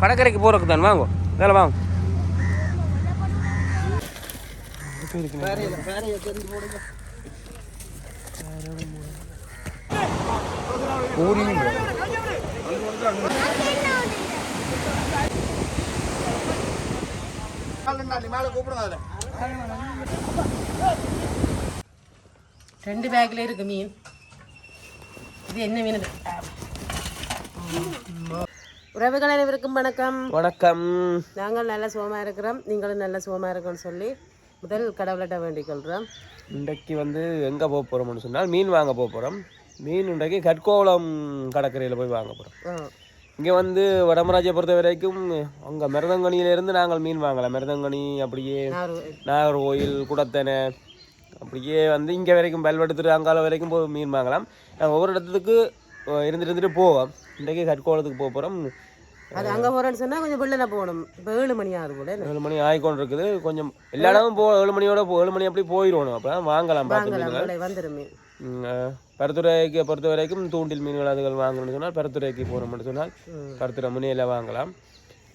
கடற்கரைக்கு போறதுக்கு தான் வாங்க. வேலை வாங்க. மேல கூப்பிடுங்க ரெண்டு பேக்ல இருக்கு மீன். இது என்ன மீன்? உறவுகள் அனைவருக்கும் வணக்கம். வணக்கம். நாங்கள் நல்ல சுகமா இருக்கிறோம். நீங்களும் நல்ல சுகமா இருக்கணும்னு சொல்லி முதல் கடவுள்கிட்ட வேண்டிக் கொள்கிறோம். இன்றைக்கு வந்து எங்கே போக போகிறோம்னு சொன்னால் மீன் வாங்க போக போகிறோம் மீன் இன்றைக்கு கற்கோளம் கடற்கரையில் போய் வாங்க போகிறோம். இங்கே வந்து வடமராஜை பொறுத்த வரைக்கும் அங்கே மிருதங்கனியிலேருந்து நாங்கள் மீன் வாங்கலாம் மிருதங்கனி அப்படியே நாகர்கோயில் குடத்தனை அப்படியே வந்து இங்கே வரைக்கும் பல்வெடுத்துட்டு அங்கால வரைக்கும் போய் மீன் வாங்கலாம். ஒவ்வொரு இடத்துக்கு இருந்துட்டு இருந்துட்டு போவோம். இன்றைக்கு கற்கோளத்துக்கு போக போகிறோம் அது அங்க போறேன்னு சொன்னா கொஞ்சம் வெள்ளன போகணும். இப்போ ஏழு மணி ஆகுது கூட என்ன? ஏழு மணி ஆகிக்கொண்டு இருக்குது கொஞ்சம் எல்லா இடமும் போ ஏழு மணியோட போ ஏழு மணி அப்படி போயிடணும். அப்போ வாங்கலாம் பார்த்து வந்துடும் பருத்துறைக்கு பொறுத்த வரைக்கும் தூண்டில் மீன்கள் அதுகள் வாங்கணும்னு சொன்னால் பருத்துறைக்கு போகிறோம்னு சொன்னால் பருத்துறை முனையில் வாங்கலாம்.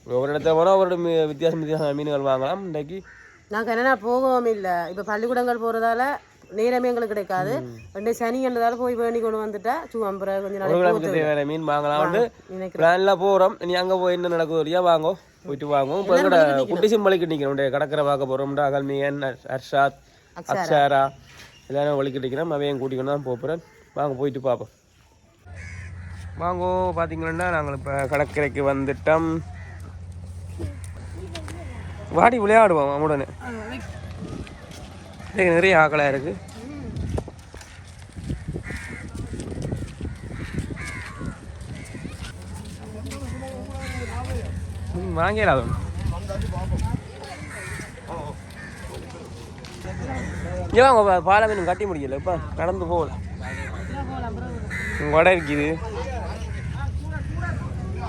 ஒவ்வொரு இடத்துல போனால் ஒவ்வொரு வித்தியாசம் வித்தியாச மீன்கள் வாங்கலாம். இன்றைக்கு நாங்கள் என்னன்னா போகவும் இல்லை. இப்போ பள்ளிக்கூடங்கள் போறதால நேரமே எங்களுக்கு கிடைக்காது. ரெண்டு சனி என்றதால போய் வேண்டி கொண்டு வந்துட்டா சும்மா கொஞ்சம் நாளைக்கு மீன் வாங்கலாம்னு பிளானில் போகிறோம் இனி அங்கே போய் என்ன நடக்குது வாங்கோ. போயிட்டு வாங்குவோம் இப்போ கூட குட்டி சிம்பளிக்கு நிற்கிறோம் கடற்கரை பார்க்க போகிறோம் அகல்மியன் அர்ஷாத் அக்ஷாரா. எல்லாரும் வலிக்கிட்டு நிற்கிறோம் அவையும் கூட்டிக்கொண்டு தான் போக போகிறேன் வாங்க போயிட்டு பார்ப்போம் வாங்கோ பார்த்தீங்கன்னா நாங்கள் இப்போ கடற்கரைக்கு வந்துட்டோம். வாடி விளையாடுவோம் அவனுடனே நிறைய ஆக்கலாக இருக்குது வாங்கிடலாம் இங்கே ஏன் பா- கட்டி முடியல. இப்போ நடந்து போகல உங்கள் இருக்குது.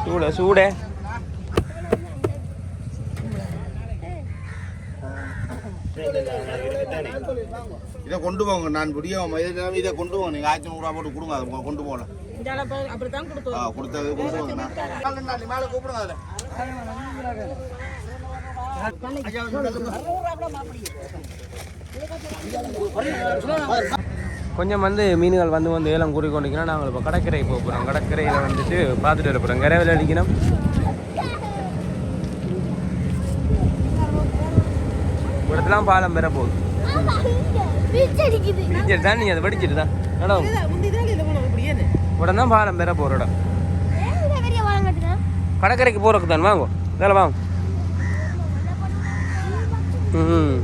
சூட சூட. இதை கொண்டு போங்க நான் முடியும் இதை கொண்டு போங்க. நீங்கள் ஆயிரத்தி நூறுரூவா போட்டு கொடுங்க அதை கொண்டு போகலாம் அப்படித்தான் கொடுத்தது கொண்டு போங்க நான். மேலே கூப்பிடுங்க அதை கொஞ்சம் வந்து மீன்கள் வந்து வந்து ஏலம் கூறி கொண்டிருக்கணும் நாங்கள் இப்போ கடற்கரை போக போகிறோம் கடற்கரையில் வந்துட்டு பார்த்துட்டு வரப்போகிறோம் கரை அடிக்கணும். இடத்துலாம் பாலம் பெற போகுது. பிடிச்சிட்டு தான் நீங்கள் அதை வெடிச்சிட்டு தான். இடம் உடனே பாலம் பெற போகிற இடம். கடற்கரைக்கு போகிறதுக்கு தான் வாங்க. வேலை வாங்க. ம்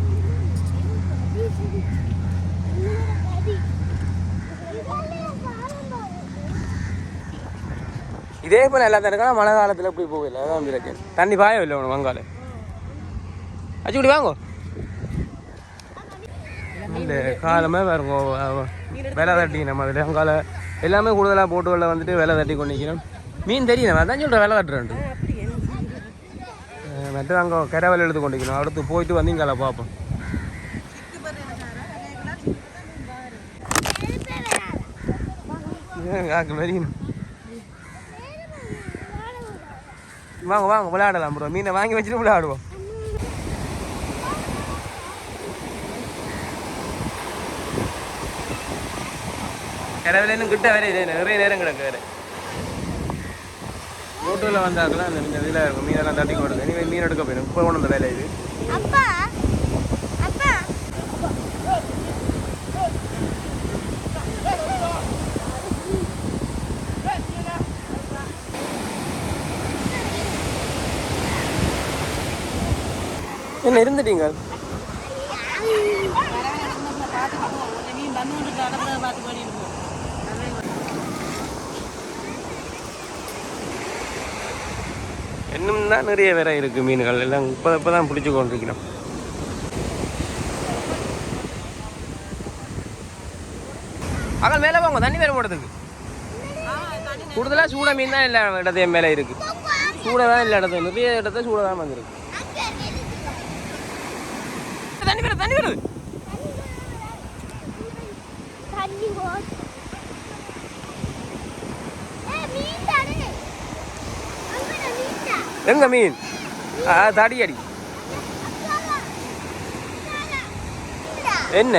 இதே போல் எல்லா தடவை மழை காலத்தில் இப்படி போகல. அதான் பிரச்சனை. தண்ணி பாய இல்லை உனக்கு வங்கால அச்சுக்குடி வாங்கோ. இந்த காலமே அவ- விலை தட்டி நம்ம அதில் அங்கால எல்லாமே கூடுதலாக போட்டுகளில் வந்துட்டு விலை தட்டி கொண்டு நிற்கிறோம் மீன் தெரியும் நம்ம அதான் சொல்கிறேன் விலை தட்டுறேன்ட்டு. மற்ற அங்கே கரவல் எழுது கொண்டிருக்கணும் அடுத்து போயிட்டு வந்து இங்கே பார்ப்போம். வாங்க வாங்க விளையாடலாம் ப்ரோ மீனை வாங்கி வச்சுட்டு விளையாடுவோம். கடவுள் இன்னும் கிட்ட வேற இது நிறைய நேரம் கிடக்கு வேற. போட்டில் வந்தாக்கலாம் அந்த மீன் இதில் இருக்கும். மீனெல்லாம் தட்டி கொடுது இனிமேல் மீன் எடுக்க போயிடும். இப்போ கொண்டு வந்த வேலை இது. என்ன இருந்துட்டீங்க? இன்னும் தான் நிறைய வேற இருக்கு மீன்கள். எல்லாம் இப்போ இப்போ தான் பிடிச்சி கொண்டிருக்கிறோம். அகல் மேலே போங்க. தண்ணி வேற போடுறதுக்கு கூடுதலாக சூட மீன் தான் எல்லா இடத்தையும் மேலே இருக்கு. சூட தான் எல்லா இடத்தையும். நிறைய இடத்த சூட தான் வந்துருக்கு. தண்ணி வருது தண்ணி வருது எங்க மீன்? ஆ தடி அடி. என்ன?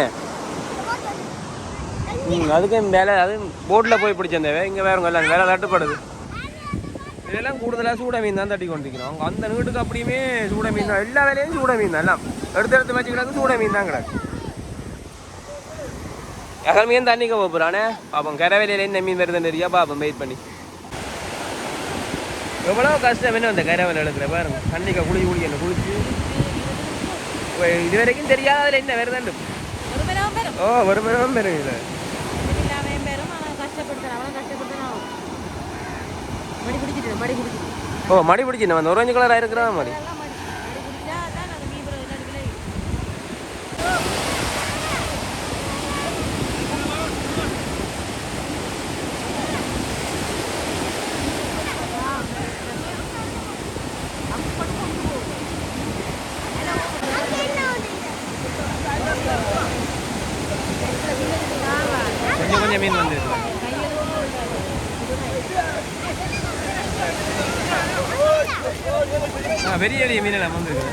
ம் அதுக்கு வேலை அது போட்டில் போய் பிடிச்சிருந்தேன். இங்கே வேற எல்லாம் வேலை தட்டுப்படுது. இதெல்லாம் கூடுதலாக சூட மீன் தான் தட்டி கொண்டிருக்கிறோம் அவங்க அந்த வீட்டுக்கு அப்படியுமே சூட மீன் தான். எல்லா வேலையும் சூட மீன் தான். எல்லாம் எடுத்து எடுத்து வச்சு கிடக்கு சூட மீன் தான் கிடக்கு. எகல் மீன் தண்ணிக்க போகிறானே பாப்போம் கரை வேலையில் என்ன மீன் வருதுன்னு தெரியா பாப்போம் வெயிட் பண்ணி. எவ்வளோ கஷ்டம் என்ன அந்த கரை வேலை எடுக்கிற பாருங்க தண்ணிக்க குளிச்சு குளிக்க குளிச்சு இப்ப இது வரைக்கும் தெரியாத அதில் என்ன பேரும் பேரும். ஓ ஒரு பெரும் இல்லை பேரும். பிடிச்சிட்டு ஓ மடி பிடிச்சி நம்ம அந்த orange கலராக இருக்கிறா மாதிரி எல்லாம் மடி மடி பிடிச்சா தான் நாங்கள் மீன் பிறகு நடுவில் கொஞ்சம் மீன் வந்து ஆ பெரிய பெரிய மீன் எல்லாம் வந்துருக்கு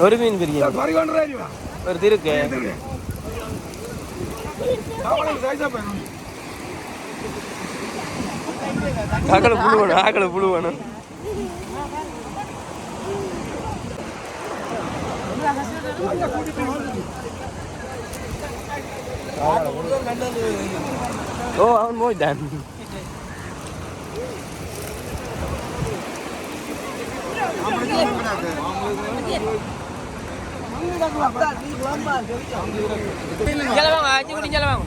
ஒரு மீன் பெரிய ஒரு திருக்கு ஆக்களை புழு வேணும் ஆக்களை புழு வேணும் ஓ அவன் போயிட்டான் செலவாங்க அஞ்சு குட்டி செலவாங்க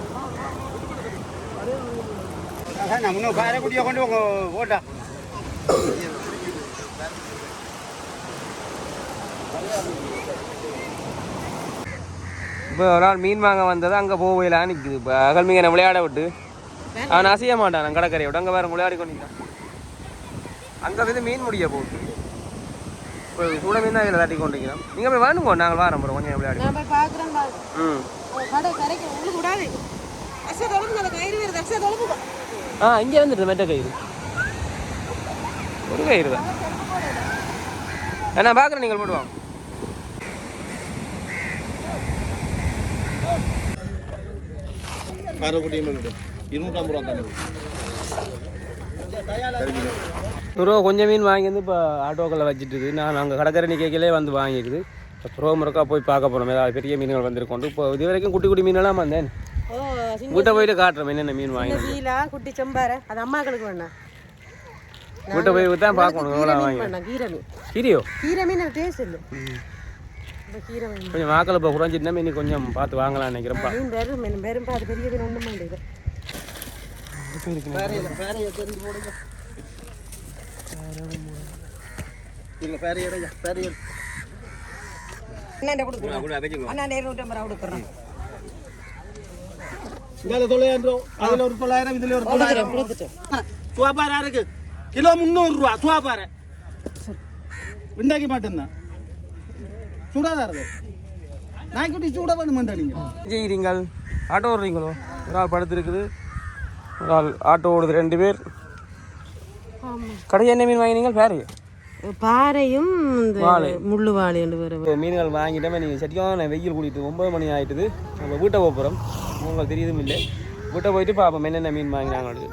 காரைக்குடியை கொண்டு ஓட்டா இப்போ ஒரு ஆள் மீன் வாங்க வந்தது அங்கே போகலாம் நிற்குது இப்போ அகல் மீனை விளையாட விட்டு அவன் அசைய மாட்டான் நான் கடற்கரையை விட்டு அங்கே வேற விளையாடி கொண்டிருக்கான் அங்கே வந்து மீன் முடிய போகுது இப்போ சூட மீன் தான் இதில் தட்டி கொண்டிருக்கிறோம் நீங்கள் போய் வேணுங்கோ நாங்கள் வரோம் அப்புறம் கொஞ்சம் விளையாடி ம் ஆ இங்கே வந்துட்டு மெட்ட கயிறு. ஒரு கயிறு தான். நான் பார்க்குறேன் நீங்கள் போடுவாங்க இருநூற்றம்பது ரூபா துருவ கொஞ்சம் மீன் வாங்கி வந்து இப்போ ஆட்டோக்களில் வச்சுட்டுது நான் அங்கே கடற்கரை நிற்கலே வந்து வாங்கியிருக்குது. இப்போ துருவ முறுக்கா போய் பார்க்க போகிறோம் ஏதாவது பெரிய மீன்கள் வந்திருக்கோண்டு இப்போ இது வரைக்கும் குட்டி குட்டி மீனெல்லாம் வந்தேன். வீட்டை போயிட்டு காட்டுறோம். என்னென்ன மீன் வாங்கி சீலா குட்டி செம்பார அது அம்மாக்களுக்கு வேணாம் வீட்டை போய் தான் பார்க்கணும். எவ்வளோ வாங்கி கீரை மீன் கீரியோ? கீரை மீன் டேஸ்ட் இல்லை. இந்த கீரை மீன். கொஞ்சம் வாக்கில் இப்போ குறைஞ்சிட்டுனா மீன் கொஞ்சம் பார்த்து வாங்கலாம் நினைக்கிறேன்ப்பா. மீன் வெறும் மீன் வெறும் அது பெரிய மீன் ஒன்றும் மாட்டேங்குது இல்லை பேரைய பேரைய இதில் தொள்ளாயிரம் ரூபா அதில் ஒரு தொள்ளாயிரம் இதில் ஒரு தொள்ளாயிரம். சுவாப்பாரா இருக்கு. கிலோ முந்நூறுரூவா சுவாப்பாறை விண்டாக்கி மாட்டேன் சூடாதான் இருக்கு. நாய்க்குட்டி சூட வேணுமெண்டா நீங்கள் செய்கிறீங்கள் ஆட்டோ ஓடுறீங்களோ? ஒரு ஆள் படுத்துருக்குது ஒரு ஆள் ஆட்டோ ஓடுது ரெண்டு பேர். கடைசி என்ன மீன் வாங்கினீங்க? பேரையே பாறையும் முள்ளு வாழை இப்போ மீன்கள் வாங்கிட்டோமே நீங்கள் சரியான வெயில் கூட்டிட்டு ஒன்பது மணி ஆயிட்டுது. நம்ம வீட்டை போக போகிறோம் உங்களுக்கு தெரியுதும் இல்லை. வீட்டை போயிட்டு பார்ப்போம் என்னென்ன மீன் வாங்கினாங்க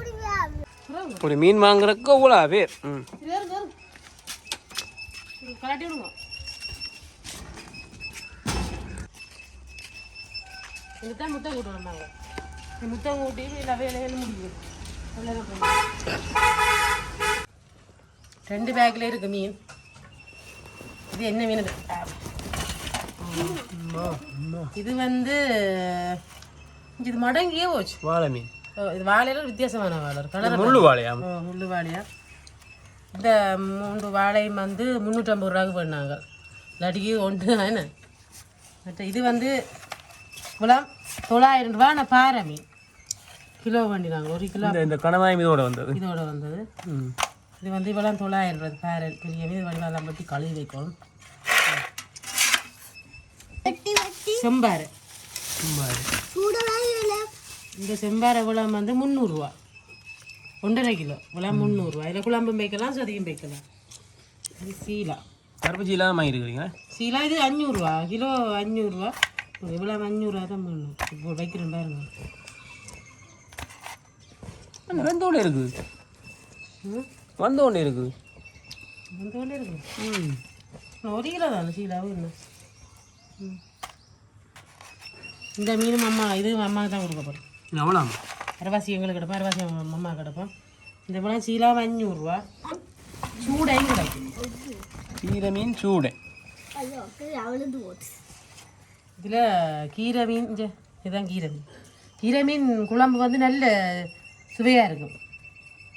ஒரு மீன் வாங்குறதுக்கு அவ்வளோ பேர்? ம். முட்டை இந்த முட்டை கூட்டி இல்லை அவ்வளோதான் போதும். ரெண்டு பேக்கில் இருக்கு மீன். இது என்ன மீன்? இது? வந்து இது மடங்கியே போச்சு. வாழை மீன். இது வாழையில வித்தியாசமான வாழை கலர் முள்ளு வாழையா முள்ளு வாழையா இந்த மூன்று வாழையும் வந்து முந்நூற்றம்பது ரூபாய்க்கு பண்ணாங்க. இல்லாட்டிக்கு ஒன்று என்ன? மற்ற இது வந்து குலாம் தொள்ளாயிரம் ரூபா நான் பாறை மீன். கிலோ வண்டினாங்க ஒரு கிலோ. இந்த கணவாய் மீதோட வந்தது. இதோட வந்தது. ம். இது வந்து இவ்வளோ தொள்ளாயிரம் ரூபாய் பாறை பெரிய வடிவெல்லாம் பற்றி கழுவி வைக்கணும். செம்பாறை இந்த செம்பாறை குழம்பு வந்து முந்நூறுரூவா ஒன்றரை கிலோ. குழம்பு முந்நூறுரூவா இதில் குழம்பும் வைக்கலாம் சதியும் வைக்கலாம். இது சீலா. கருப்பச்சிலாம் வாங்கியிருக்கிறீங்க? சீலா இது அஞ்சூறுரூவா கிலோ அஞ்சூறுரூவா இவ்வளோ அஞ்சூறுரூவா தான் பண்ணணும் இப்போ வைக்கிறேன் பாருங்க. வந்தோடனே இருக்குது. ம் வந்தோடனே இருக்குது அந்த ஒன்று இருக்கு? ம். ஒரு கிலோ தான் சீலாவும் என்ன? ம். இந்த மீனும் அம்மா இது அம்மாவுக்கு தான் கொடுக்க போகிறோம் எவ்வளோ அரைவாசி எங்களுக்கு கிடப்போம் அரைவாசி அம்மா கிடப்போம். இந்த பழம் சீலாவும் அஞ்சூறுரூவா சூடையும் கிடைக்கும். கீரை மீன் சூடு. இதில் கீரை மீன் இதுதான் கீரை மீன். கீரை மீன் குழம்பு வந்து நல்ல சுவையாக இருக்கும்.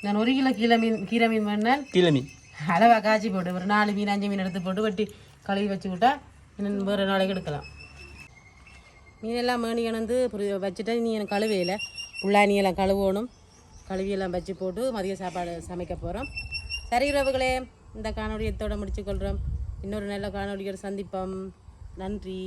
நான் ஒரு கிலோ கீரை மீன் கீரை மீன் வேணால் கீரை மீன். அளவாக காய்ச்சி போட்டு ஒரு நாலு மீன் அஞ்சு மீன் எடுத்து போட்டு வெட்டி கழுவி வச்சு விட்டா இன்னும் வேறு நாளைக்கு எடுக்கலாம். மீனெல்லாம் மேனி கணந்து வச்சுட்டா நீ எனக்கு கழுவையில். புள்ளாணி எல்லாம் கழுவணும். கழுவியெல்லாம் வச்சு போட்டு மதிய சாப்பாடு சமைக்க போகிறோம் சரி உறவுகளே இந்த காணொலி எத்தோட முடிச்சுக்கொள்கிறோம் இன்னொரு நல்ல காணொலியோட சந்திப்போம். நன்றி.